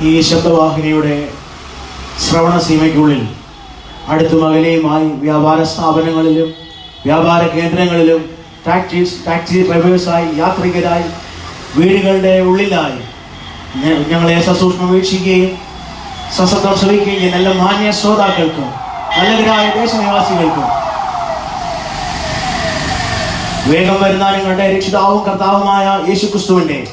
ഈ ശബ്ദവാഹിനിയുടെ ശ്രവണ സീമയ്ക്കുള്ളിൽ അടുത്തും അകലെയുമായി വ്യാപാര സ്ഥാപനങ്ങളിലും വ്യാപാര കേന്ദ്രങ്ങളിലും ടാക്സീസ് ടാക്സി ഡ്രൈവേഴ്സായി യാത്രികരായി വീടുകളുടെ ഉള്ളിലായി ഞങ്ങളെ സസൂക്ഷ്മം വീക്ഷിക്കുകയും സസത്വം ശ്രമിക്കുകയും എല്ലാ മാന്യ ശ്രോതാക്കൾക്കും നല്ലവരായ ദേശനിവാസികൾക്കും. വേഗം വരുന്ന നിങ്ങളുടെ രക്ഷിതാവും കർത്താവുമായ യേശുക്രിസ്തുവിന്റെ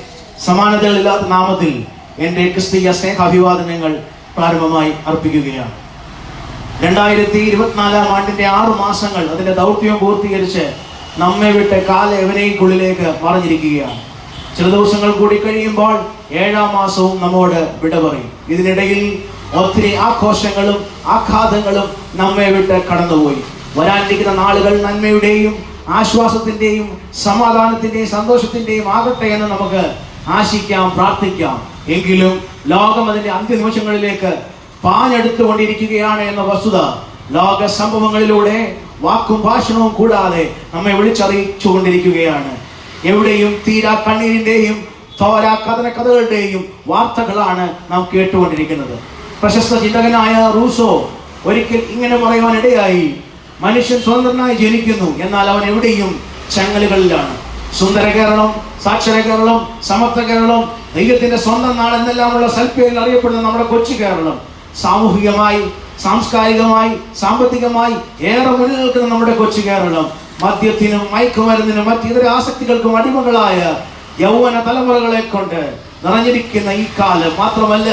സമാനതകളില്ലാത്ത നാമത്തിൽ എന്റെ ക്രിസ്തീയ സ്നേഹാഭിവാദനങ്ങൾ പ്രാരംഭമായി അർപ്പിക്കുകയാണ്. രണ്ടായിരത്തി ഇരുപത്തിനാലാം ആണ്ടിന്റെ ആറ് മാസങ്ങൾ അതിന്റെ ദൗത്യം പൂർത്തീകരിച്ച് നമ്മെ വിട്ട് കാലയവനയ്ക്കുള്ളിലേക്ക് പറഞ്ഞിരിക്കുകയാണ് ചില ദിവസങ്ങൾ കൂടി കഴിയുമ്പോൾ ഏഴാം മാസവും നമ്മോട് വിട പറയും. ഇതിനിടയിൽ ഒത്തിരി ആഘോഷങ്ങളും ആഘാതങ്ങളും നമ്മെ വിട്ട് കടന്നുപോയി. വരാനിരിക്കുന്ന നാളുകൾ നന്മയുടെയും ആശ്വാസത്തിന്റെയും സമാധാനത്തിന്റെയും സന്തോഷത്തിന്റെയും ആകട്ടെ എന്ന് നമുക്ക് ആശിക്കാം പ്രാർത്ഥിക്കാം. എങ്കിലും ലോകം അതിന്റെ അന്ത്യനിമിഷങ്ങളിലേക്ക് പാഞ്ഞെടുത്തുകൊണ്ടിരിക്കുകയാണ് എന്ന വസ്തുത ലോക സംഭവങ്ങളിലൂടെ വാക്കും ഭാഷണവും കൂടാതെ നമ്മെ വിളിച്ചറിയിച്ചു കൊണ്ടിരിക്കുകയാണ് എവിടെയും തീരാ കണ്ണീരിന്റെയും തോരാ കഥന കഥകളുടെയും വാർത്തകളാണ് നാം കേട്ടുകൊണ്ടിരിക്കുന്നത്. പ്രശസ്ത ചിന്തകനായ റൂസോ ഒരിക്കൽ ഇങ്ങനെ പറയുവാനിടയായി മനുഷ്യൻ സ്വതന്ത്രനായി ജനിക്കുന്നു എന്നാൽ അവൻ എവിടെയും ചങ്ങലുകളിലാണ്. സുന്ദര കേരളം സാക്ഷര കേരളം സമർത്ഥ കേരളം ദൈവത്തിന്റെ സ്വന്തം നാട് എന്നെല്ലാമുള്ള സൽപ്പേരിൽ അറിയപ്പെടുന്ന നമ്മുടെ കൊച്ചു കേരളം സാമൂഹികമായി സാംസ്കാരികമായി സാമ്പത്തികമായി ഏറെ മുന്നിൽ നിൽക്കുന്ന നമ്മുടെ കൊച്ചു കേരളം മദ്യത്തിനും മയക്കുമരുന്നിനും മറ്റ് ഇതര ആസക്തികൾക്കും അടിമകളായ യൗവന തലമുറകളെ കൊണ്ട് നിറഞ്ഞിരിക്കുന്ന ഈ കാലം. മാത്രമല്ല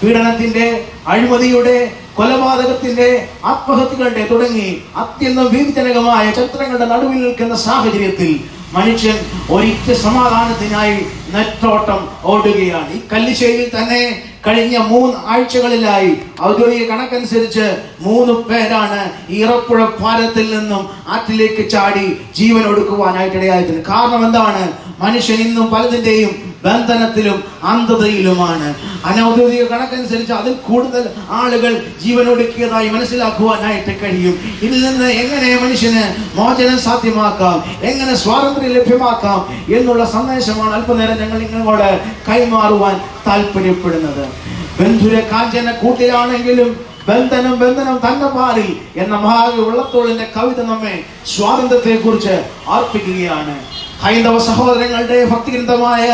പീഡനത്തിന്റെ അഴിമതിയുടെ കൊലപാതകത്തിന്റെ ആത്മഹത്യകളുടെ തുടങ്ങി അത്യന്തം ഭീതിജനകമായ ചരിത്രങ്ങളുടെ നടുവിൽ നിൽക്കുന്ന സാഹചര്യത്തിൽ മനുഷ്യൻ ഒരിക്കൽ സമാധാനത്തിനായി നെറ്റോട്ടം ഓടുകയാണ്. ഈ കല്ലിശ്ശേരിയിൽ തന്നെ കഴിഞ്ഞ മൂന്ന് ആഴ്ചകളിലായി ഔദ്യോഗിക കണക്കനുസരിച്ച് മൂന്ന് പേരാണ് ഇറപ്പുഴ പാലത്തിൽ നിന്നും ആറ്റിലേക്ക് ചാടി ജീവൻ ഒടുക്കുവാനായിട്ട് ഇടയായത് കാരണം എന്താണ്? മനുഷ്യൻ ഇന്നും പലതിന്റെയും ബന്ധനത്തിലും അന്ധതയിലുമാണ്. അനൗദ്യോഗിക കണക്കനുസരിച്ച് അതിൽ കൂടുതൽ ആളുകൾ ജീവനൊടുക്കിയതായി മനസ്സിലാക്കുവാനായിട്ട് കഴിയും. ഇതിൽ നിന്ന് എങ്ങനെ മനുഷ്യന് മോചനം സാധ്യമാക്കാം? എങ്ങനെ സ്വാതന്ത്ര്യം ലഭ്യമാക്കാം? എന്നുള്ള സന്ദേശമാണ് അല്പനേരം ഞങ്ങൾ നിങ്ങളോട് കൈമാറുവാൻ താല്പര്യപ്പെടുന്നത് ബന്ധുര കാഞ്ചന കൂട്ടിലാണെങ്കിലും ബന്ധനം ബന്ധനം തന്നെ പാലിൽ എന്ന മഹാകവി ഉള്ളത്തോളിന്റെ കവിത നമ്മെ സ്വാതന്ത്ര്യത്തെ കുറിച്ച് അർപ്പിക്കുകയാണ് ഹൈന്ദവ സഹോദരങ്ങളുടെ ഭക്തിഗ്രന്ഥമായ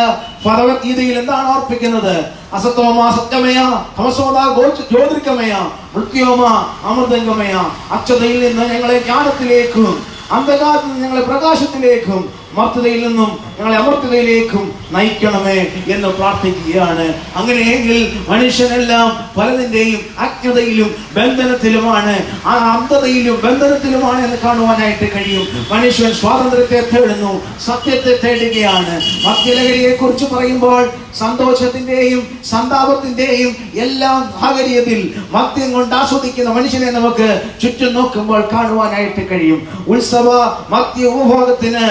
ഭഗവത്ഗീതയിൽ എന്താണ് അർപ്പിക്കുന്നത് അസത്തോമ സത്യമയ തമസോദ ഗോച- ജ്യോതിർഗമയ മൃത്യോമ അമൃതംഗമയ അച്ഛതയിൽ നിന്ന് ഞങ്ങളെ ജ്ഞാനത്തിലേക്കും അന്ധകാരത്തിൽ നിന്ന് ഞങ്ങളെ പ്രകാശത്തിലേക്കും മർത്തതയിൽ നിന്നും ഞങ്ങളെ അമർത്തതയിലേക്കും നയിക്കണമേ എന്ന് പ്രാർത്ഥിക്കുകയാണ്. അങ്ങനെയെങ്കിൽ മനുഷ്യനെല്ലാം പലതിന്റെയും അജ്ഞതയിലും ബന്ധനത്തിലുമാണ്. ആ അന്ധതയിലും ബന്ധനത്തിലുമാണ് എന്ന് കാണുവാനായിട്ട് കഴിയും. മനുഷ്യൻ സ്വാതന്ത്ര്യത്തെ തേടുന്നു സത്യത്തെ തേടുകയാണ്. മദ്യലഹരിയെ കുറിച്ച് പറയുമ്പോൾ സന്തോഷത്തിന്റെയും സന്താപത്തിന്റെയും എല്ലാം സാഹചര്യത്തിൽ മദ്യം കൊണ്ട് ആസ്വദിക്കുന്ന മനുഷ്യനെ നമുക്ക് ചുറ്റും നോക്കുമ്പോൾ കാണുവാനായിട്ട് കഴിയും. ഉത്സവ മദ്യ ഉപഭോഗത്തിന്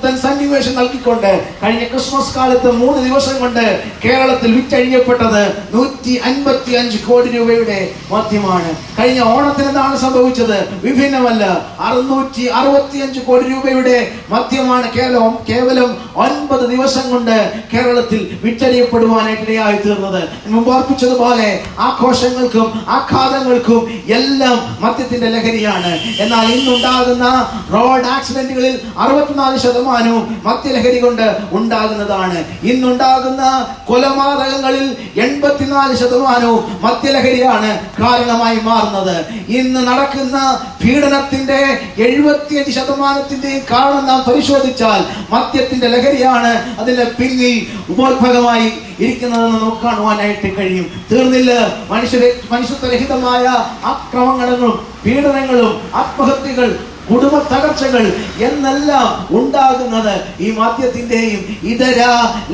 പുത്തൻ സന്നിവേശം നൽകിക്കൊണ്ട് കഴിഞ്ഞ ക്രിസ്മസ് കാലത്ത് മൂന്ന് ദിവസം കൊണ്ട് കേരളത്തിൽ വിറ്റഴിയപ്പെട്ടത് നൂറ്റി അൻപത്തി അഞ്ച് കോടി രൂപയുടെ മദ്യമാണ്. കഴിഞ്ഞ ഓണത്തിന് എന്താണ് സംഭവിച്ചത്? വിഭിന്നമല്ല അറുന്നൂറ്റി അറുപത്തി അഞ്ച് കോടി രൂപയുടെ മദ്യമാണ് കേരളം കേവലം ഒൻപത് ദിവസം കൊണ്ട് കേരളത്തിൽ വിറ്റഴിയപ്പെടുവാനായിട്ടിടയായി തീർന്നത്. മുമ്പ് ഓർപ്പിച്ചതുപോലെ ആഘോഷങ്ങൾക്കും ആഘാതങ്ങൾക്കും എല്ലാം മദ്യത്തിന്റെ ലഹരിയാണ്. എന്നാൽ ഇന്നുണ്ടാകുന്ന റോഡ് ആക്സിഡന്റുകളിൽ അറുപത്തിനാല് ശതമാനവും മദ്യലഹരി കൊണ്ട് ഉണ്ടാകുന്നതാണ്. ഇന്നുണ്ടാകുന്ന കൊലപാതകങ്ങളിൽ എൺപത്തിനാല് ശതമാനവും മദ്യലഹരിയാണ് കാരണമായി മാറുന്നത്. ഇന്ന് നടക്കുന്ന പീഡനത്തിന്റെ എഴുപത്തിയഞ്ച് ശതമാനത്തിന്റെയും കാരണം നാം പരിശോധിച്ചാൽ മദ്യത്തിന്റെ ലഹരിയാണ് അതിന്റെ പിന്നിൽ ഉപോത്ഭകമായി ഇരിക്കുന്നതെന്ന് നമുക്ക് കാണുവാനായിട്ട് കഴിയും. തീർന്നില്ല. മനുഷ്യരെ മനുഷ്യത്വരഹിതമായ ആക്രമണങ്ങളും പീഡനങ്ങളും ആത്മഹത്യകൾ കുടുംബ തകർച്ചകൾ എന്നെല്ലാം ഉണ്ടാകുന്നത് ഈ മദ്യത്തിന്റെയും ഇതര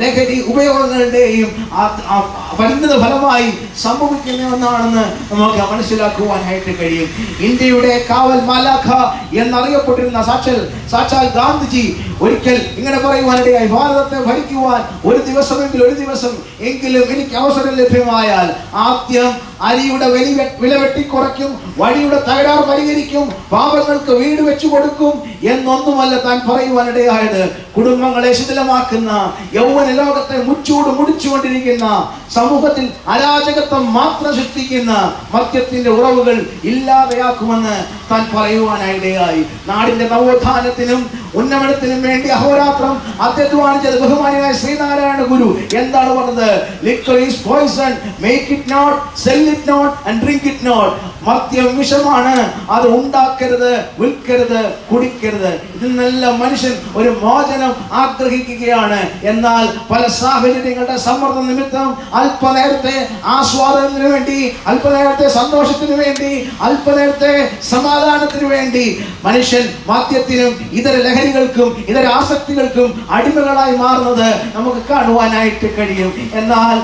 ലഹരി ഉപയോഗങ്ങളുടെയും വരുന്നത് ഫലമായി സംഭവിക്കുന്ന ഒന്നാണെന്ന് നമുക്ക് മനസ്സിലാക്കുവാനായിട്ട് കഴിയും. ഇന്ത്യയുടെ കാവൽ മാലാഖ എന്നറിയപ്പെട്ടിരുന്ന സാക്ഷൽ സാക്ഷാൽ ഗാന്ധിജി ഒരിക്കൽ ഇങ്ങനെ പറയുവാനിടയായി ഭാരതത്തെ ഭരിക്കുവാൻ ഒരു ദിവസമെങ്കിൽ ഒരു ദിവസം എങ്കിലും എനിക്ക് അവസരം ലഭ്യമായാൽ ആദ്യം അരിയുടെ വലി വില വെട്ടിക്കുറയ്ക്കും വഴിയുടെ തകരാർ പരിഹരിക്കും പാപങ്ങൾക്ക് വീട് വെച്ചു കൊടുക്കും എന്നൊന്നുമല്ല താൻ പറയുവാനിടയായത് കുടുംബങ്ങളെ ശിഥിലമാക്കുന്ന യൗവന ലോകത്തെ മുച്ചൂട് മുടിച്ചുകൊണ്ടിരിക്കുന്ന സമൂഹത്തിൽ അരാജകത്വം മാത്രം സൃഷ്ടിക്കുന്ന മദ്യത്തിന്റെ ഉറവുകൾ ഇല്ലാതെയാക്കുമെന്ന് താൻ പറയുവാനിടയായി നാടിന്റെ നവോത്ഥാനത്തിനും ഉന്നമനത്തിനും വേണ്ടി അഹോരാത്രം അത്യധ്വാനിച്ചത് ബഹുമാനിയായ ശ്രീനാരായണ ഗുരു എന്താണ് പറഞ്ഞത്? Liquor is poison make it not sell it not and drink it not മദ്യം വിഷമാണ്. അത് ഉണ്ടാക്കരുത് വിൽക്കരുത് കുടിക്കരുത്. ഇതിൽ നല്ല മനുഷ്യൻ ഒരു മോചനം ആഗ്രഹിക്കുകയാണ്. എന്നാൽ പല സാഹചര്യങ്ങളുടെ സമ്മർദ്ദം നിമിത്തം അല്പനേരത്തെ ആസ്വാദനത്തിന് വേണ്ടി അല്പനേരത്തെ സന്തോഷത്തിന് വേണ്ടി അല്പനേരത്തെ സമാധാനത്തിന് വേണ്ടി മനുഷ്യൻ മദ്യത്തിനും ഇതര ലഹരികൾക്കും ഇതര ആസക്തികൾക്കും അടിമകളായി മാറുന്നത് നമുക്ക് കാണുവാനായിട്ട് കഴിയും. എന്നാൽ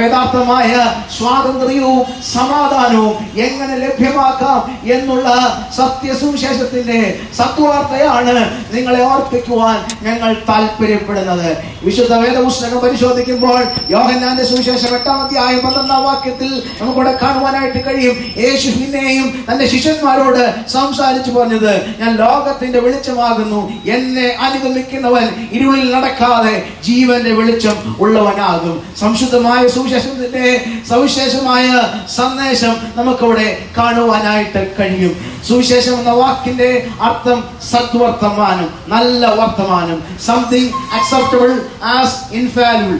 യഥാർത്ഥമായ സ്വാതന്ത്ര്യവും സമാധാനവും എങ്ങനെ ലഭ്യമാക്കാം എന്നുള്ള സത്യസുവിശേഷത്തിന്റെ സത്വാർത്ഥയാണ് നിങ്ങളെ ഓർപ്പിക്കുവാൻ ഞങ്ങൾ താല്പര്യപ്പെടുന്നത് വിശുദ്ധ വേദപുസ്തകം പരിശോധിക്കുമ്പോൾ യോഹന്നാന്റെ സുവിശേഷം എട്ടാം അധ്യായം പന്ത്രണ്ടാം വാക്യത്തിൽ നമുക്കിവിടെ കാണുവാനായിട്ട് കഴിയും. യേശു പിന്നെയും തന്റെ ശിഷ്യന്മാരോട് സംസാരിച്ചു പറഞ്ഞത് ഞാൻ ലോകത്തിന്റെ വെളിച്ചമാകുന്നു എന്നെ അനുഗമിക്കുന്നവൻ ഇരുളിൽ നടക്കാതെ ജീവന്റെ വെളിച്ചം ഉള്ളവനാകും. സംശുദ്ധമായ സുവിശേഷത്തിന്റെ സവിശേഷമായ സന്ദേശം നമുക്കവിടെ കാണുവാനായിട്ട് കഴിയും. സുവിശേഷം എന്ന വാക്കിന്റെ അർത്ഥം സദ്വർത്തമാനം നല്ല വർത്തമാനം. Something acceptable as infallible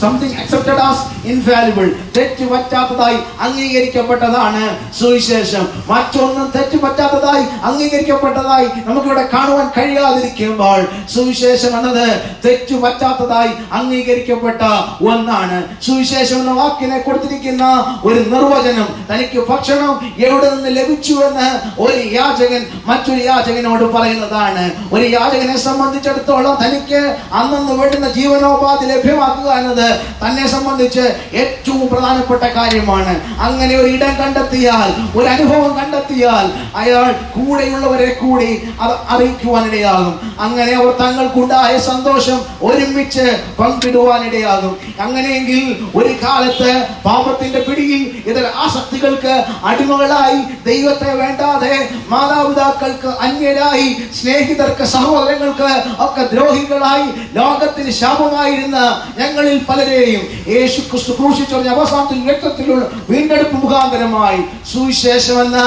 something accepted as infallible തെറ്റ് പറ്റാത്തതായി അംഗീകരിക്കപ്പെട്ടതാണ് സുവിശേഷം. മറ്റൊന്നും തെറ്റ് പറ്റാത്തതായി അംഗീകരിക്കപ്പെട്ടതായി നമുക്കിവിടെ കാണുവാൻ കഴിയാതിരിക്കുമ്പോൾ സുവിശേഷം എന്നത് തെറ്റു പറ്റാത്തതായി അംഗീകരിക്കപ്പെട്ട ഒന്നാണ്. സുവിശേഷം എന്ന വാക്കിനെ കൊടുത്തിരിക്കുന്ന ഒരു നിർവചനം തനിക്ക് ഭക്ഷണം എവിടെ നിന്ന് ലഭിച്ചു എന്ന് ഒരു യാചകൻ മറ്റൊരു യാചകനോട് പറയുന്നതാണ് ഒരു യാചകനെ സംബന്ധിച്ചിടത്തോളം തനിക്ക് അന്നന്ന് വേണ്ടുന്ന ജീവനോപാധി ലഭ്യമാക്കുക എന്നത് തന്നെ സംബന്ധിച്ച് ഏറ്റവും പ്രധാനപ്പെട്ട കാര്യമാണ്. അങ്ങനെ ഒരു ഇടം കണ്ടെത്തിയാൽ ഒരു അനുഭവം കണ്ടെത്തിയാൽ അയാൾ കൂടെയുള്ളവരെ കൂടി അത് അറിയിക്കുവാനിടയാകും. അങ്ങനെ അവർ തങ്ങൾക്കുണ്ടായ സന്തോഷം ഒരുമിച്ച് പങ്കിടുവാനിടയാകും. അങ്ങനെയെങ്കിൽ ഒരു കാലത്ത് പാപത്തിന്റെ പിടിയിൽ ഇതര ആസക്തികൾക്ക് അടിമകളായി ദൈവത്തെ വേണ്ടാതെ മാതാപിതാക്കൾക്ക് അന്യരായി സ്നേഹിതർക്ക് സഹോദരങ്ങൾക്ക് ഒക്കെ ദ്രോഹികളായി ലോകത്തിന് ശാപമായിരുന്ന ഞങ്ങളിൽ പലരെയും യേശു ക്രിസ്തു ക്രൂശിച്ചൊറിഞ്ഞ അവസാനത്തിൽ രക്തത്തിലുള്ള വീണ്ടെടുപ്പ് മുഖാന്തരമായി സുവിശേഷമെന്ന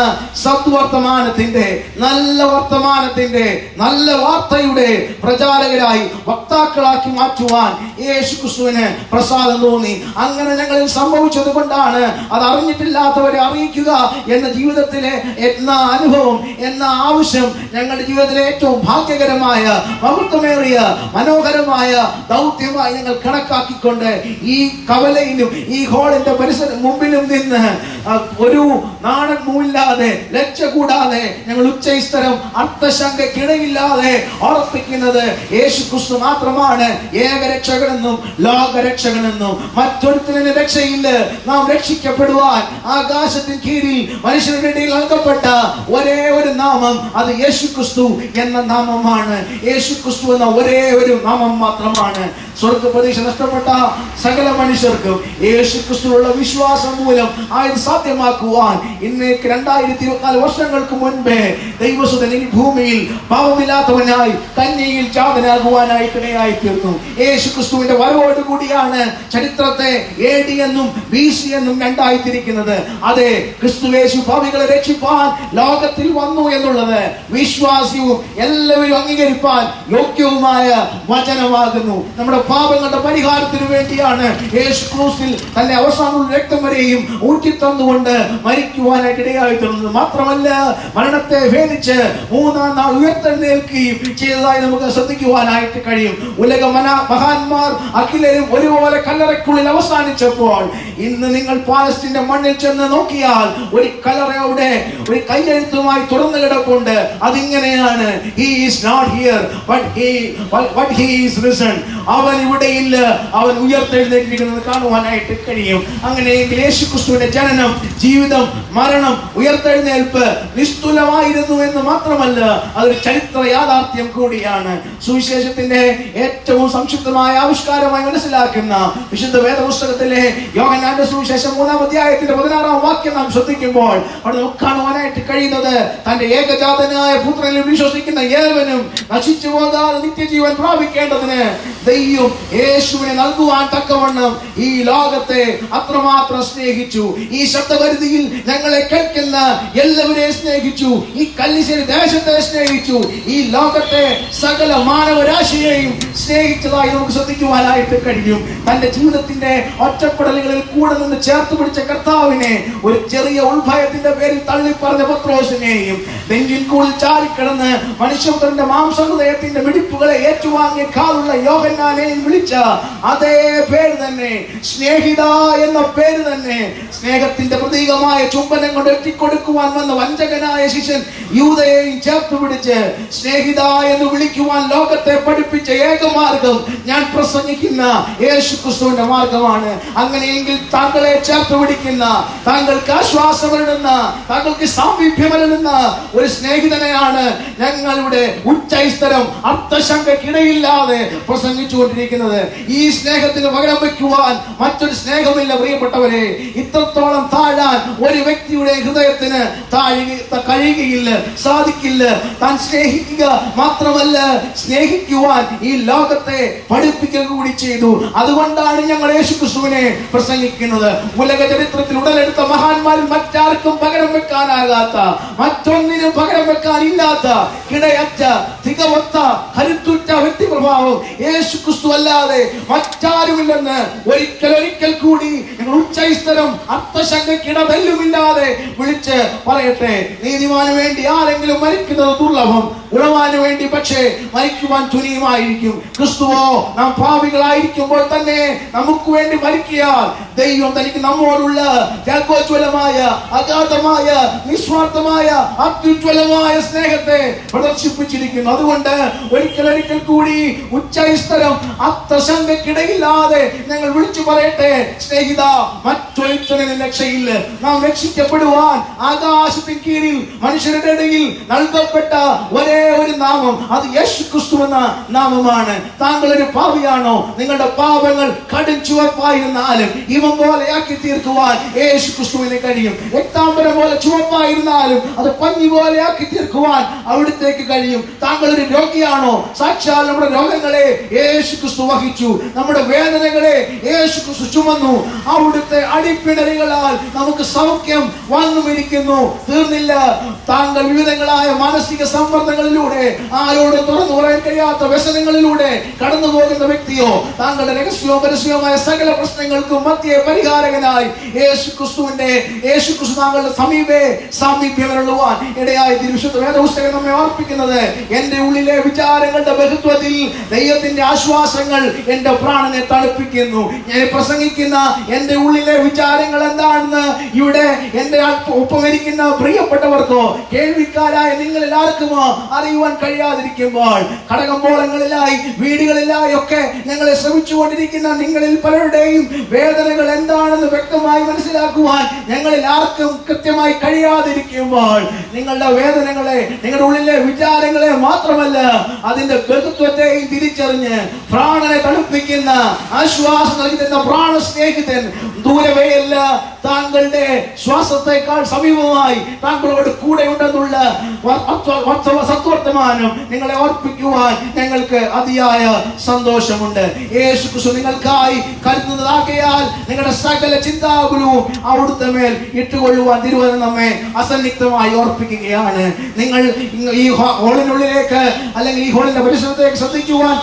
സത്വർത്തമാനത്തിന്റെ നല്ല വർത്തമാനത്തിന്റെ നല്ല വാർത്തയുടെ പ്രചാരകരായി വക്താക്കളാക്കി മാറ്റുവാൻ യേശു ക്രിസ്തുവിന് പ്രസാദം തോന്നി. അങ്ങനെ ഞങ്ങളിൽ സംഭവിച്ചത് കൊണ്ടാണ് അത് അറിഞ്ഞിട്ടില്ലാത്തവരെ അറിയിക്കുക എന്ന ജീവിതത്തിലെ എന്ന അനുഭവം എന്ന ആവശ്യം ഞങ്ങളുടെ ജീവിതത്തിലെ ഏറ്റവും ഭാഗ്യകരമായ മഹത്വമേറിയ മനോഹരമായ ദൗത്യമായി ഞങ്ങൾ കണക്കാക്കിക്കൊണ്ട് ഈ കവലയിലും ഈ ഹോളിന്റെ പരിസര മുമ്പിലും നിന്ന് ഒരു നാണമില്ലാതെ ലക്ഷ കൂടാതെ ഞങ്ങൾ ഉച്ചൈസ്തരം അർത്ഥശങ്കയ്ക്കിടയില്ലാതെ ഉറപ്പിക്കുന്നത് യേശു ക്രിസ്തു മാത്രമാണ്. ഏകരക്ഷകനെന്നും ലോകരക്ഷകനെന്നും മറ്റൊരുത്തിന് രക്ഷയില്ല. നാം രക്ഷിക്കപ്പെടുവാൻ ആകാശത്തിന് കീഴിൽ മനുഷ്യരുടെ ഇടയിൽ നൽകപ്പെട്ട ഒരേ ഒരു നാമം അത് യേശു ക്രിസ്തു എന്ന നാമമാണ്. യേശു ക്രിസ്തു എന്ന ഒരേ ഒരു നാമം മാത്രമാണ്. സ്വർഗ പ്രതീക്ഷ നഷ്ടപ്പെട്ട സകല മനുഷ്യർക്കും യേശു ക്രിസ്തുവിലുള്ള വിശ്വാസം മൂലം ആയത് സാധ്യമാക്കുവാൻ ഇന്നേക്ക് രണ്ടായിരത്തി ഇരുപത്തിനാല് വർഷങ്ങൾക്ക് മുൻപേ ദൈവസുതൻ ഈ ഭൂമിയിൽ പാവമില്ലാത്തവനായി കന്യയിൽ ചാതനാകുവാനായി ഇടയായി തീർന്നു യേശു ക്രിസ്തുവിന്റെ വരവോട് കൂടിയാണ് ചരിത്രത്തെ എ ഡി എന്നും ബി സി എന്നും രണ്ടായി തിരിക്കുന്നത് അതെ ക്രിസ്തുവേശു ഭാവികളെ രക്ഷിപ്പാൻ ലോകത്തിൽ വന്നു എന്നുള്ളത് വിശ്വാസ്യവും എല്ലാവരും അംഗീകരിപ്പാൻ യോഗ്യവുമായ വചനമാകുന്നു. നമ്മുടെ പാപങ്ങളുടെ പരിഹാരത്തിന് വേണ്ടിയാണ് യേശു ക്രൂസിൽ തന്റെ അവസാന രക്തം വരെയും ഊറ്റി തന്നുകൊണ്ട് മരിക്കുവാനായിട്ട് ഇടയായി മാത്രമല്ല മരണത്തെ ഭേദിച്ച് മൂന്നാം നാൾ ഉയർത്തെഴുന്നേൽക്കുകയും ചെയ്തതായി നമുക്ക് ശ്രദ്ധിക്കുവാനായിട്ട് കഴിയും. ഉലക മഹാന്മാർ അഖിലരും ഒരുപോലെ കല്ലറയ്ക്കുള്ളിൽ അവസാനിച്ചപ്പോൾ ഇന്ന് നിങ്ങൾ പാലസ്തീന്റെ മണ്ണിൽ ചെന്ന് നോക്കിയാൽ ഒരു കല്ലറ അവിടെ ഒരു കൈയെഴുത്തുമായി തുറന്നു കിടപ്പുണ്ട്. അതിങ്ങനെയാണ് he is not here but he but he is risen അവൻ ഇവിടെയില്ല. അവൻ ഉയർത്തെഴുന്നേറ്റിരിക്കുന്നത് കാണുവാനായിട്ട് കഴിയും. അങ്ങനെയെങ്കിൽ യേശു ക്രിസ്തുവിന്റെ ജനനം ജീവിതം മരണം ഉയർത്തെഴുന്നേൽപ്പ് നിസ്തുലമായിരുന്നു എന്ന് മാത്രമല്ല അതൊരു ചരിത്ര യാഥാർത്ഥ്യം കൂടിയാണ്. സുവിശേഷത്തിന്റെ ഏറ്റവും സംക്ഷിപ്തമായ ആവിഷ്കാരമായി മനസ്സിലാക്കുന്ന വിശുദ്ധ വേദപുസ്തകത്തിലെ യോഗനാന്റെ സുവിശേഷം മൂന്നാം അധ്യായത്തിന്റെ പതിനാറാം വാക്യം നാം ശ്രദ്ധിക്കുമ്പോൾ അവിടെ കാണുവാനായിട്ട് കഴിയുന്നത് തന്റെ ഏകജാതനായ പുത്രനിൽ വിശ്വസിക്കുന്ന ഏവനും നശിച്ചു പോകാതെ നിത്യജീവൻ പ്രാപിക്കേണ്ടതിന് ദൈവം യേശുവിനെ നൽകുവാൻ തക്കവണ്ണം ഈ ലോകത്തെ അത്രമാത്രം സ്നേഹിച്ചു. ഈ ശബ്ദപരിധിയിൽ ഞങ്ങളെ കേൾക്കുന്ന എല്ലാവരെയും സ്നേഹിച്ചു. ഈ കല്ലിശ്ശേരി ദേശത്തെ സ്നേഹിച്ചു. ഈ ലോകത്തെ സകല മാനവരാശിയെയും സ്നേഹിച്ചതായി നമുക്ക് ശ്രദ്ധിക്കുവാനായിട്ട് കഴിയും. തന്റെ ജീവിതത്തിന്റെ ഒറ്റപ്പെടലുകളിൽ കൂടെ നിന്ന് ചേർത്ത് പിടിച്ച കർത്താവിനെ ഒരു ചെറിയ ഉൾഭയത്തിന്റെ പേരിൽ തള്ളിപ്പറഞ്ഞ പത്രോസിനെയും നെഞ്ചിൻ കൂടി ചാരിക്കിടന്ന് മനുഷ്യപുത്രന്റെ മാംസഹൃദയത്തിന്റെ മിടിപ്പുകളെ ഏറ്റുവാങ്ങിയ കാലുള്ള യോഹന്നാനെയും വിളിച്ച അതേ പേര് തന്നെ സ്നേഹിത എന്ന പേര് തന്നെ സ്നേഹത്തിന്റെ പ്രതീകമായ ചുംബനം കൊണ്ട് എത്തിക്കൊടുക്കുവാൻ വന്ന വഞ്ചകനായ ശിഷ്യൻ യൂതയെയും ചേർത്ത് പിടിച്ച് സ്നേഹിത എന്ന് വിളിക്കുവാൻ ലോകത്തെ പഠിപ്പിച്ച ഏകമാർഗം ഞാൻ പ്രസംഗിക്കുന്ന യേശു ക്രിസ്തുവിന്റെ മാർഗമാണ്. അങ്ങനെയെങ്കിൽ താങ്കളെ ചേർത്ത് പിടിക്കുന്ന താങ്കൾക്ക് ആശ്വാസമരുന്ന താങ്കൾക്ക് സാമീപ്യമരുന്ന ഒരു സ്നേഹിതനെയാണ് ഞങ്ങളുടെ ഉച്ചൈസ്തരം അർത്ഥശങ്കക്കിടയില്ലാതെ പ്രസംഗിച്ചുകൊണ്ടിരിക്കുന്നത് ഈ സ്നേഹത്തിന് പകരം വയ്ക്കുവാൻ മറ്റൊരു സ്നേഹമില്ല പ്രിയപ്പെട്ടവരെ. ഇത്രത്തോളം താഴാൻ ഒരു വ്യക്തിയുടെ ഹൃദയത്തിന് കഴിയുകയില്ല സാധിക്കില്ല. താൻ സ്നേഹിക്കുക മാത്രമല്ല സ്നേഹിക്കുവാൻ ഈ ലോകത്തെ പഠിപ്പിക്കുക കൂടി ചെയ്തു. അതുകൊണ്ടാണ് ഞങ്ങൾ യേശുക്രിസ്തുവിനെ പ്രസംഗിക്കുന്നത്. ഉലക ചരിത്രത്തിൽ ഉടലെടുത്ത മഹാന്മാരിൽ മറ്റാർക്കും പകരം വെക്കാനാകാത്ത മറ്റൊന്നിനും പകരം വെക്കാനില്ലാത്ത കിടയറ്റ തികവത്ത കരുത്തുറ്റ വ്യക്തിപ്രഭാവം യേശു ക്രിസ്തു അല്ലാതെ മറ്റാരുമില്ലെന്ന് ഒരിക്കൽ ഒരിക്കൽ കൂടി ഉച്ചൈസ്തരം അർത്ഥശങ്കക്കിടതല്ലുമില്ലാതെ വിളിച്ച് പറയട്ടെ നീതിമാന് വേണ്ടി ആരെങ്കിലും മരിക്കുന്നത് ദുർലഭം ഉളവാന് വേണ്ടി പക്ഷേ മരിക്കുവാൻ തുനിയുമായിരിക്കും. ക്രിസ്തുവോ നാം ഭാവികളായിരിക്കുമ്പോൾ തന്നെ നമുക്ക് വേണ്ടി മരിക്കിയാൽ ദൈവം തനിക്ക് നമ്മോടുള്ള ജാഗോജ്വലമായ അഗാധമായ നിസ്വാർത്ഥമായ അത്യുജ്വലമായ സ്നേഹത്തെ പ്രദർശിപ്പിച്ചിരിക്കുന്നു. അതുകൊണ്ട് ഒരിക്കൽ ഒരിക്കൽ കൂടി ഉച്ചൈസ്തരം അർത്ഥശങ്കക്കിടയില്ലാതെ ഞങ്ങൾ വിളിച്ചു പറയട്ടെ സ്നേഹിത മറ്റൊരുത്തനും രക്ഷയില്ല നാം രക്ഷിക്കപ്പെടുവാൻ ആകാശത്തിന് കീഴിൽ മനുഷ്യരുടെ ഇടയിൽ നൽകപ്പെട്ട ഒരേ ഒരു നാമം അത് യേശു ക്രിസ്തു എന്ന നാമമാണ്. താങ്കൾ ഒരു പാവിയാണോ നിങ്ങളുടെ പാപങ്ങൾ കടും ചുവപ്പായിരുന്നാലും ഇവൻ പോലെയാക്കി തീർക്കുവാൻ യേശു ക്രിസ്തുവിന് കഴിയും. രക്താംബരം പോലെ ചുവപ്പായിരുന്നാലും അത് പഞ്ഞി പോലെയാക്കി തീർക്കുവാൻ അവിടുത്തേക്ക് കഴിയും. താങ്കൾ ഒരു രോഗിയാണോ? സാക്ഷാൽ നമ്മുടെ രോഗങ്ങളെ യേശു ക്രിസ്തു വഹിച്ചു. നമ്മുടെ വേദനകളെ യേശു ക്രിസ്തു ചുമന്നു. അവിടുത്തെ അടിപ്പിടലുകളാൽ നമുക്ക് സൗഖ്യം വന്നുമിരിക്കുന്നു. തീർന്നില്ല. താങ്കൾ വിവിധങ്ങളായ മാനസിക സമ്മർദ്ദങ്ങളിലൂടെ ആരോടും തുറന്നു പറയാൻ കഴിയാത്ത വ്യസനങ്ങളിലൂടെ കടന്നു പോകുന്ന വ്യക്തിയോ താങ്കളുടെ രഹസ്യവും പരസ്യവുമായ സകല പ്രശ്നങ്ങൾക്കും മധ്യ പരിഹാരകനായി യേശു ക്രിസ്തുവിന്റെ യേശു ക്രിസ്തു താങ്കളുടെ സമീപേ സാമീപ്യമുള്ളവാൻ ഇടയായി തിരുവിശുദ്ധ വേദപുസ്തകം നമ്മെ ഓർപ്പിക്കുന്നത്. എന്റെ ഉള്ളിലെ വിചാരങ്ങളുടെ ബഹുത്വത്തിൽ ദൈവത്തിന്റെ ആശ്വാസങ്ങൾ എന്റെ പ്രാണനെ തണുപ്പിക്കുന്നു. ഞാൻ പ്രസംഗിക്കുന്ന എന്റെ ഉള്ളിലെ വിചാരങ്ങൾ എന്താണെന്ന് ഇവിടെ എന്റെ ഉപകരിക്കുന്ന പ്രിയപ്പെട്ടവർക്കോ കേൾവിക്കാരായ നിങ്ങൾ എല്ലാവർക്കുമോ അറിയുവാൻ കഴിയാതിരിക്കുമ്പോൾ കടകമ്പോളങ്ങളിലായി വീടുകളിലായി ഒക്കെ ഞങ്ങളെ ശ്രമിച്ചുകൊണ്ടിരിക്കുന്ന നിങ്ങളിൽ പലരുടെയും വേദനകൾ എന്താണെന്ന് വ്യക്തമായി മനസ്സിലാക്കുവാൻ ഞങ്ങളിൽ ആർക്കും കൃത്യമായി കഴിയാതിരിക്കുമ്പോൾ നിങ്ങളുടെ വേദനകളെ നിങ്ങളുടെ ഉള്ളിലെ വിചാരങ്ങളെ മാത്രമല്ല അതിന്റെ ബന്ധുത്വത്തെയും തിരിച്ചറിഞ്ഞ് പ്രാണനെ തണുപ്പിക്കുന്ന ആശ്വാസം നൽകുന്ന പ്രാണ സ്നേഹിതൻ ദൂരവെയല്ല. താങ്കളുടെ ശ്വാസത്തെക്കാൾ സമീപമായി താങ്കളോട് കൂടെ ഉണ്ടെന്നുള്ള സത്വർത്തമാനം നിങ്ങളെ ഓർപ്പിക്കുവാൻ ഞങ്ങൾക്ക് അതിയായ സന്തോഷമുണ്ട്. യേശു ക്രിസ്തു നിങ്ങൾക്കായി കരുതുന്നതാകയാൽ നിങ്ങളുടെ സകല ചിന്താകുലവും അവിടുത്തെ മേൽ ഇട്ടുകൊള്ളുവാൻ തിരുവനന്തപുരം നമ്മെ അസന്നിഗ്ധമായി ഓർപ്പിക്കുകയാണ്. നിങ്ങൾ ഈ ഹോളിനുള്ളിലേക്ക് അല്ലെങ്കിൽ ഈ ഹോളിന്റെ പരിസരത്തേക്ക് ശ്രദ്ധിക്കുവാൻ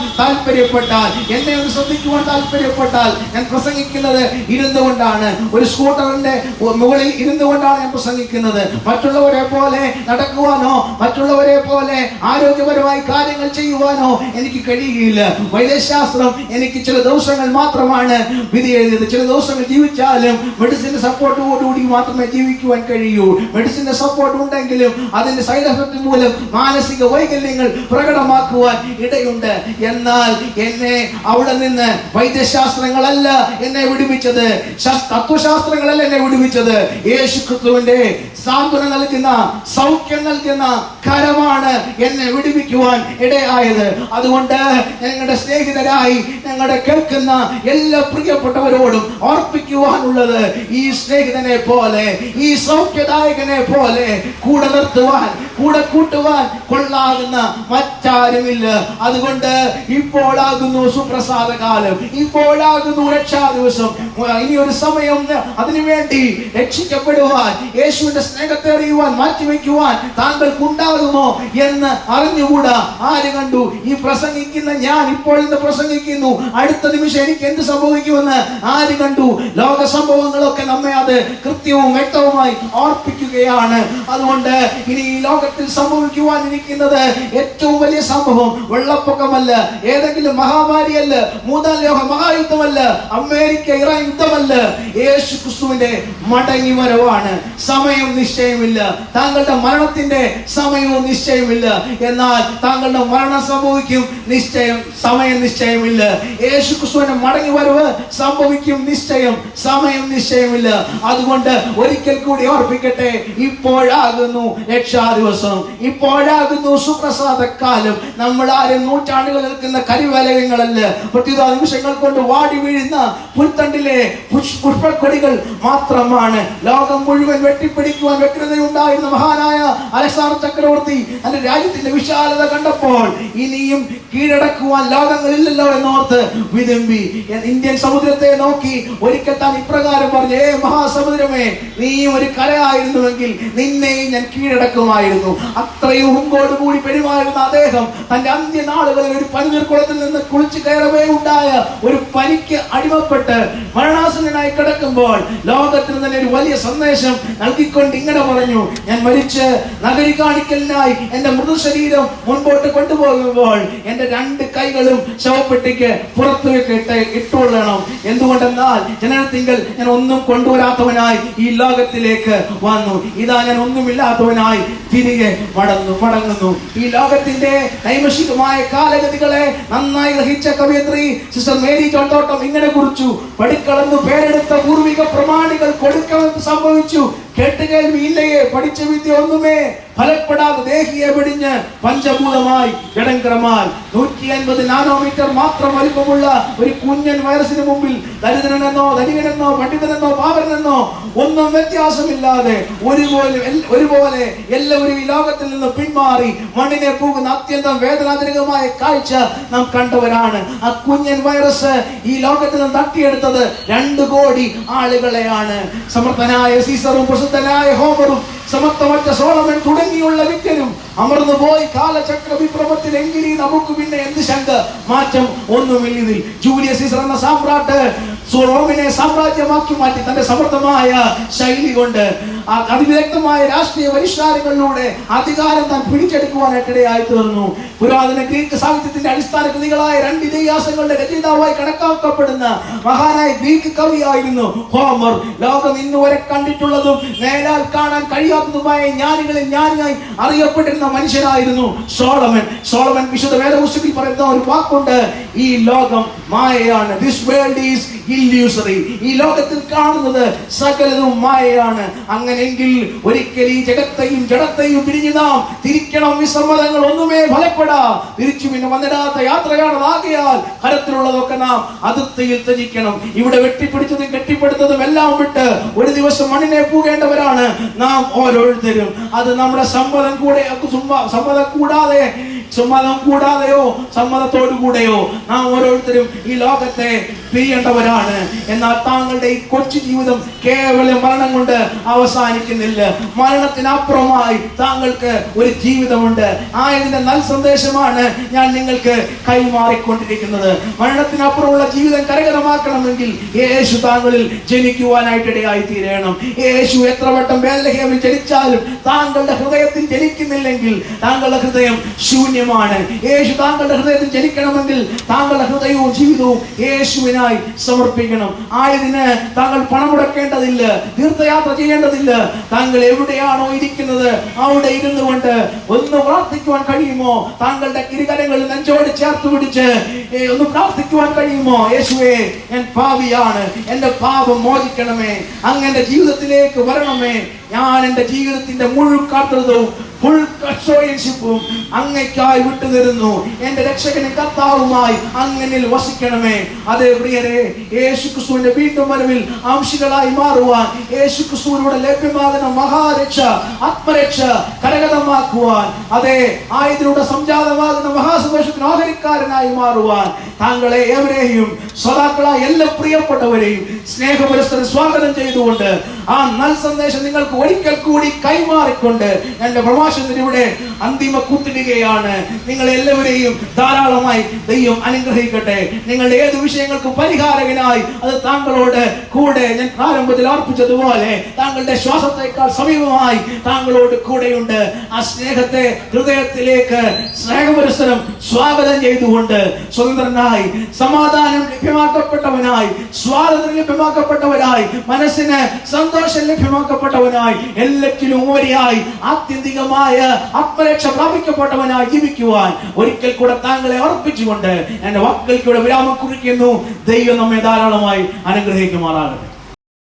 താല്പര്യപ്പെട്ടാൽ എന്നെ ഒന്ന് ശ്രദ്ധിക്കുവാൻ താല്പര്യപ്പെട്ടാൽ ഞാൻ പ്രസംഗിക്കുന്നത് ഇരുന്നു കൊണ്ടാണ് ഒരു സ്കൂട്ടറിന്റെ മുകളിൽ ഇരുന്നു കൊണ്ടാണ് ഞാൻ പ്രസംഗിക്കുന്നത്. മറ്റുള്ളവരെ പോലെ നടക്കുവാനോ മറ്റുള്ളവരെ പോലെ ആരോഗ്യപരമായി കാര്യങ്ങൾ ചെയ്യുവാനോ എനിക്ക് കഴിയുകയില്ല. വൈദ്യശാസ്ത്രം എനിക്ക് ചില ദിവസങ്ങൾ മാത്രമാണ് വിധി എഴുതിയത്. ചില ദിവസങ്ങൾ ജീവിച്ചാലും മെഡിസിന്റെ സപ്പോർട്ടോടുകൂടി മാത്രമേ ജീവിക്കുവാൻ കഴിയൂ. മെഡിസിന്റെ സപ്പോർട്ട് ഉണ്ടെങ്കിലും അതിന്റെ സൈഡ് എഫക്ട് മൂലം മാനസിക വൈകല്യങ്ങൾ പ്രകടമാക്കുവാൻ ഇടയുണ്ട്. എന്നാൽ എന്നെ അവിടെ നിന്ന് വൈദ്യശാസ്ത്രങ്ങളല്ല എന്നെ വിടുവിച്ചത്. ശാസ്- തത്വശാസ്ത്രങ്ങളല്ല എന്നെ വിടുവിച്ചത്. യേശു ക്രിസ്തുവിന്റെ സാന്ത്വന നൽകുന്ന സൗഖ്യം നൽകുന്ന കരമാണ് എന്നെ വിടുവിക്കുവാൻ ഇടയായത്. അതുകൊണ്ട് ഞങ്ങളുടെ സ്നേഹിതരായി ഞങ്ങളുടെ കേൾക്കുന്ന എല്ലാ പ്രിയപ്പെട്ടവരോടും ഓർപ്പിക്കുവാനുള്ളത് ഈ സ്നേഹിതനെ പോലെ ഈ സൗഖ്യദായകനെ പോലെ കൂടെ നിർത്തുവാൻ കൂടെ കൂട്ടുവാൻ കൊള്ളാകുന്ന മറ്റാരുമില്ല. അതുകൊണ്ട് ഇപ്പോഴാകുന്നു സുപ്രസാദ കാലം ഇപ്പോഴാകുന്നു രക്ഷാ ദിവസം ഇനി ഒരു സമയം അതിനുവേണ്ടി രക്ഷിക്കപ്പെടുവാൻ യേശുവിന്റെ സ്നേഹത്തെ അറിയുവാൻ മാറ്റിവെക്കുവാൻ താങ്കൾക്ക് ഉണ്ടാകുമോ എന്ന് അറിഞ്ഞുകൂടാ. ആര് കണ്ടു? ഈ പ്രസംഗിക്കുന്ന ഞാൻ ഇപ്പോൾ ഇന്ന് പ്രസംഗിക്കുന്നു. അടുത്ത നിമിഷം എനിക്ക് എന്ത് സംഭവിക്കുമെന്ന് ആര് കണ്ടു? ലോക സംഭവങ്ങളൊക്കെ നമ്മെ അത് കൃത്യവും വ്യക്തവുമായി ഓർപ്പിക്കുകയാണ്. അതുകൊണ്ട് ഇനി ഈ ലോകത്തിൽ സംഭവിക്കുവാൻ ഇരിക്കുന്നത് ഏറ്റവും വലിയ സംഭവം വെള്ളപ്പൊക്കമല്ല. ഏതെങ്കിലും മഹാമാരിയല്ല മൂന്നാം ലോക മഹായുദ്ധമല്ല അമേരിക്ക ഇറാൻ യുദ്ധമല്ല. യേശു ക്രിസ്തുവിന്റെ മടങ്ങി വരവാണ് സമയം നിശ്ചയമില്ല താങ്കളുടെ മരണത്തിന്റെ സമയവും നിശ്ചയമില്ല എന്നാൽ താങ്കളുടെ മരണം സംഭവിക്കും നിശ്ചയം സമയം നിശ്ചയമില്ല യേശു ക്രിസ്തുവിന്റെ മടങ്ങി വരവ് സംഭവിക്കും നിശ്ചയം സമയം നിശ്ചയമില്ല അതുകൊണ്ട് ഒരിക്കൽ കൂടി ഓർപ്പിക്കട്ടെ ഇപ്പോഴാകുന്നു രക്ഷാ ദിവസം ഇപ്പോഴാകുന്നു സുപ്രസാദ കാലം. നമ്മൾ ആരും നൂറ്റാണ്ടുകൾ നിൽക്കുന്ന കരിവലയങ്ങളല്ല പ്രത്യുത നിമിഷങ്ങൾ കൊണ്ട് വാടി വീഴുന്ന പുൽത്തണ്ടിലെ പുഷ്- പുഷ്പക്കൊടികൾ മാത്രമാണ്. ലോകം മുഴുവൻ വെട്ടിപ്പിടിക്കുവാൻ വ്യഗ്രതയുണ്ടായിരുന്ന മഹാനായ അലസാർ ചക്രവർത്തി തന്റെ രാജ്യത്തിന്റെ വിശാലത കണ്ടപ്പോൾ ഇനിയും കീഴടക്കുവാൻ ലോകങ്ങളില്ലല്ലോ എന്നോർത്ത് വിതുമ്പി. ഇന്ത്യൻ സമുദ്രത്തെ നോക്കി ഒരിക്കൽ താൻ ഇപ്രകാരം പറഞ്ഞു ഏ മഹാസമുദ്രമേ നീയും ഒരു കരയായിരുന്നുവെങ്കിൽ നിന്നെയും ഞാൻ കീഴടക്കുമായിരുന്നു. അത്രയും കൂടി പെരുമാറുന്ന അദ്ദേഹം തന്റെ അന്ത്യനാളുകളിൽ ഒരു പനിനീർക്കുളത്തിൽ നിന്ന് കുളിച്ചു കയറവേ ഉണ്ടായ ഒരു പനിക്ക് അടിമപ്പെട്ട് മരണാസനായി കിടക്കുമ്പോൾ ലോകത്തിന് തന്നെ ഒരു വലിയ സന്ദേശം നൽകിക്കൊണ്ട് ഇങ്ങനെ പറഞ്ഞു ഞാൻ മരിച്ച് നഗരി കാണിക്കലിനായി എന്റെ മൃതശരീരം മുൻപോട്ട് കൊണ്ടുപോകുമ്പോൾ എന്റെ രണ്ട് കൈകളും ശവപ്പെട്ടിക്ക് പുറത്തു വെക്കിട്ട് ഇട്ടുകൊള്ളണം. എന്തുകൊണ്ടെന്നാൽ ജനനത്തിങ്കൽ ഞാൻ ഒന്നും കൊണ്ടുവരാത്തവനായി ഈ ലോകത്തിലേക്ക് വന്നു. ഇതാ ഞാൻ ഒന്നുമില്ലാത്തവനായി തിരികെ മടങ്ങുന്നു മടങ്ങുന്നു. ഈ ലോകത്തിന്റെ നൈമഷികമായ കാലഗതികളെ നന്നായി ഗ്രഹിച്ച കവിയത്രി സിസ്റ്റർ മേരി ചോട്ടോട്ടം ഇങ്ങനെ കുറിച്ചു. പടിക്കളന്ന് പേരെടുത്ത പൂർവിക പ്രമാണികൾ കൊടുക്കമെന്ന് സംഭവിച്ചു. കേട്ടുകേൾവി ഇല്ലയേ പഠിച്ച വിദ്യ ഒന്നുമേ. ഫലപ്പെടാതെ ദേഹിയെ പിടിഞ്ഞ് പഞ്ചഭൂതമായി ജഡങ്കരമാൽ. നൂറ്റി അൻപത് നാനോമീറ്റർ മാത്രം വലിപ്പമുള്ള ഒരു കുഞ്ഞൻ വൈറസിന് മുമ്പിൽ ദരിദ്രനെന്നോ ധനികനെന്നോ പണ്ഡിതനെന്നോ പാവരനെന്നോ ഒന്നും വ്യത്യാസമില്ലാതെ ഒരുപോലെ ഒരുപോലെ എല്ലാവരും ഈ ലോകത്തിൽ നിന്ന് പിന്മാറി മണ്ണിനെ പോകുന്ന അത്യന്തം വേദനാജനകമായ കാഴ്ച നാം കണ്ടവരാണ്. ആ കുഞ്ഞൻ വൈറസ് ഈ ലോകത്തിൽ നിന്ന് തട്ടിയെടുത്തത് രണ്ട് കോടി ആളുകളെയാണ്. സമർത്ഥനായ സീസറും പ്രസിദ്ധനായ ഹോമറും സമത്വമറ്റ സോളമൻ തുടങ്ങിയുള്ള വിദ്യരും അമർന്നു പോയി കാലചക്ര വിപ്ലവത്തിൽ എങ്കിലും നമുക്ക് പിന്നെ എന്ത് ശങ്ക? മാറ്റം ഒന്നുമില്ലതിൽ ജൂലിയസ് സീസർ എന്ന സാമ്രാട്ട് റോമിനെ സാമ്രാജ്യമാക്കി മാറ്റി. തന്റെ സമർത്ഥമായ ശൈലി കൊണ്ട് അതിവിദഗ്ധമായ രാഷ്ട്രീയ പരിഷ്കാരങ്ങളിലൂടെ അധികാരം താൻ പിടിച്ചെടുക്കുവാനായിട്ടിടയായി തീർന്നു. പുരാതന ഗ്രീക്ക് സാഹിത്യത്തിന്റെ അടിസ്ഥാന കൃതികളായ രണ്ട് ഇതിഹാസങ്ങളുടെ രചയിതാവായി കണക്കാക്കപ്പെടുന്ന മഹാനായ ഗ്രീക്ക് കവിയായിരുന്നു ഹോമർ. ലോകം ഇന്നുവരെ കണ്ടിട്ടുള്ളതും നേരാൽ കാണാൻ കഴിയാത്തതുമായ ജ്ഞാനികളിൽ ജ്ഞാനിയായി അറിയപ്പെട്ടിരുന്ന മനുഷ്യനായിരുന്നു സോളമൻ. സോളമൻ വിശുദ്ധ വേദപുസ്തകത്തിൽ പറയുന്ന ഒരു വാക്കുണ്ട് ഈ ലോകം മായയാണ്. ദിസ് വേൾഡ് ഈസ് ഇല്യൂസറി ഈ ലോകത്തിൽ കാണുന്നത് സകലതും മായയാണ്. അങ്ങനെങ്കിൽ ഒരിക്കൽ ഈ ജഗത്തെയും ജഡത്തെയും പിരിഞ്ഞു നാം തിരിക്കണം. വിസമ്മതങ്ങൾ ഒന്നുമേ ഫലപ്പെടാ. തിരിച്ചു പിന്നെ വന്നിടാത്ത യാത്രയാണ് ആകയാൽ കരത്തിലുള്ളതൊക്കെ നാം അതിർത്തിയിൽ ത്യജിക്കണം. ഇവിടെ വെട്ടിപ്പിടിച്ചതും കെട്ടിപ്പടുത്തതും എല്ലാം വിട്ട് ഒരു ദിവസം മണ്ണിനെ പോകേണ്ടവരാണ് നാം ഓരോരുത്തരും. അത് നമ്മുടെ സമ്മതം കൂടെ സുമ്മ- സമ്മതം കൂടാതെ സമ്മതം കൂടാതെയോ സമ്മതത്തോടു കൂടെയോ നാം ഓരോരുത്തരും ഈ ലോകത്തെ പിരിയേണ്ടവരാണ് എന്നാൽ താങ്കളുടെ ഈ കൊച്ചു ജീവിതം കേവലം മരണം കൊണ്ട് അവസാനിക്കുന്നില്ല. മരണത്തിനപ്പുറമായി താങ്കൾക്ക് ഒരു ജീവിതമുണ്ട്. ആയതിന്റെ നല്ല സന്ദേശമാണ് ഞാൻ നിങ്ങൾക്ക് കൈമാറിക്കൊണ്ടിരിക്കുന്നത്. മരണത്തിനപ്പുറമുള്ള ജീവിതം കരകരമാക്കണമെങ്കിൽ യേശു താങ്കളിൽ ജനിക്കുവാനായിട്ട് ഇടയായി തീരണം യേശു എത്ര വട്ടം വേലഹേമിൽ ജനിച്ചാലും താങ്കളുടെ ഹൃദയത്തിൽ ജനിക്കുന്നില്ലെങ്കിൽ താങ്കളുടെ ഹൃദയം ശൂന്യമാണ്. യേശു താങ്കളുടെ ഹൃദയത്തിൽ ജനിക്കണമെങ്കിൽ താങ്കളുടെ ഹൃദയവും ജീവിതവും യേശുവിനെ അതിനായി സമർപ്പിക്കണം. ആയതിന് താങ്കൾ പണം മുടക്കേണ്ടതില്ല തീർത്ഥയാത്ര ചെയ്യേണ്ടതില്ല. താങ്കൾ എവിടെയാണോ ഇരിക്കുന്നത് അവിടെ ഇരുന്നു കൊണ്ട് ഒന്ന് പ്രാർത്ഥിക്കുവാൻ കഴിയുമോ? താങ്കളുടെ ഇരുകരങ്ങളിൽ നെഞ്ചോട് ചേർത്ത് പിടിച്ച് ഒന്ന് പ്രാർത്ഥിക്കുവാൻ കഴിയുമോ? യേശുവേ ഞാൻ പാവിയാണ് എന്റെ പാപം മോചിക്കണമേ. അങ്ങ് ജീവിതത്തിലേക്ക് വരണമേ. ഞാൻ എന്റെ ജീവിതത്തിന്റെ മുഴുക്കാത്തതും ഫുൾ കസ്റ്റോഡിയൻഷിപ്പും അങ്ങയ്ക്കായി വിട്ടുതരുന്നു എന്റെ രക്ഷകന് കർത്താവുമായി അങ്ങനിൽ വസിക്കണമേ. അതേ പ്രിയരെ യേശു ക്രിസ്തുവിന്റെ വീണ്ടും വരവിൽ അംശികളായി മാറുവാൻ യേശു ക്രിസ്തുവിലൂടെ ലഭ്യമാകുന്ന മഹാരക്ഷ ആത്മരക്ഷ കരകതമാക്കുവാൻ അതെ ആയതിലൂടെ സംജാതമാകുന്ന മഹാസന്തോഷത്തിന് ആഹരിക്കാരനായി മാറുവാൻ താങ്കളെ ഏവരെയും സ്വതാക്കളായ എല്ലാ പ്രിയപ്പെട്ടവരെയും സ്നേഹപുരസ്തരം സ്വാഗതം ചെയ്തുകൊണ്ട് ആ നൽ സന്ദേശം നിങ്ങൾക്ക് ഒരിക്കൽ കൂടി കൈമാറിക്കൊണ്ട് എന്റെ പ്രഭാഷണത്തിന് ഇവിടെ അന്തിമ കൂട്ടിടുകയാണ് നിങ്ങൾ എല്ലാവരെയും ധാരാളമായി ദൈവം അനുഗ്രഹിക്കട്ടെ. നിങ്ങൾ ഏത് വിഷയങ്ങൾക്കും പരിഹാരകനായി അത് താങ്കളോട് കൂടെ ഞാൻ പ്രാരംഭത്തിൽ അർപ്പിച്ചതുപോലെ താങ്കളുടെ ശ്വാസത്തെക്കാൾ സമീപമായി താങ്കളോട് കൂടെയുണ്ട്. ആ സ്നേഹത്തെ ഹൃദയത്തിലേക്ക് സ്നേഹപുരസ്സരം സ്വാഗതം ചെയ്തുകൊണ്ട് സ്വതന്ത്രനായി സമാധാനം ലഭ്യമാക്കപ്പെട്ടവനായി സ്വാതന്ത്ര്യം ലഭ്യമാക്കപ്പെട്ടവനായി മനസ്സിന് സന്തോഷം ലഭ്യമാക്കപ്പെട്ടവനായി എല്ലാറ്റിലും ഉപരിയായി ആത്യന്തികമായ ആത്മരക്ഷ പ്രാപിക്കപ്പെട്ടവനായി ജീവിക്കുവാൻ ഒരിക്കൽ കൂടെ താങ്കളെ അർപ്പിച്ചുകൊണ്ട് എന്റെ വാക്കുകൾക്കൂടെ വിരാമം കുറിക്കുന്നു. ദൈവം നമ്മെ ധാരാളമായി അനുഗ്രഹിക്കുമാറാകട്ടെ.